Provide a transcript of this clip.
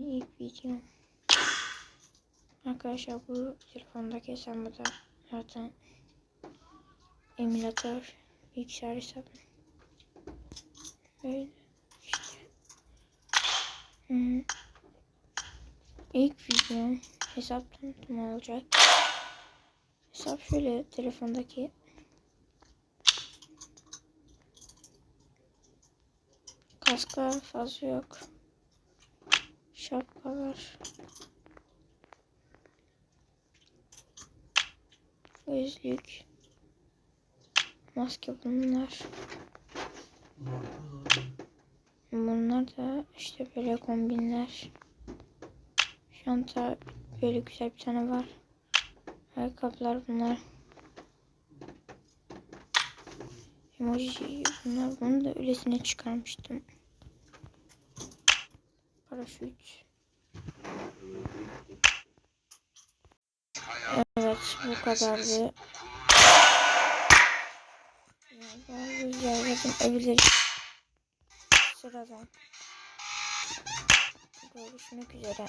Video. Arkadaşlar bu telefondaki hesabımda zaten emülatör bilgisayar hesabım. Böyle işte. Hmm. İlk video hesap tanıtımı olacak. Hesap şöyle telefondaki kaska fazla yok. Şapka var. Gözlük. Maske bunlar. Bunlar da işte böyle kombinler. Şanta böyle güzel bir tane var. Ayakkabılar bunlar. Emoji bunlar. Bunu da öylesine çıkarmıştım. Paraşüt. Evet bu kadardı. Bazı yerlerden evleri sıradan. Görüşmek üzere.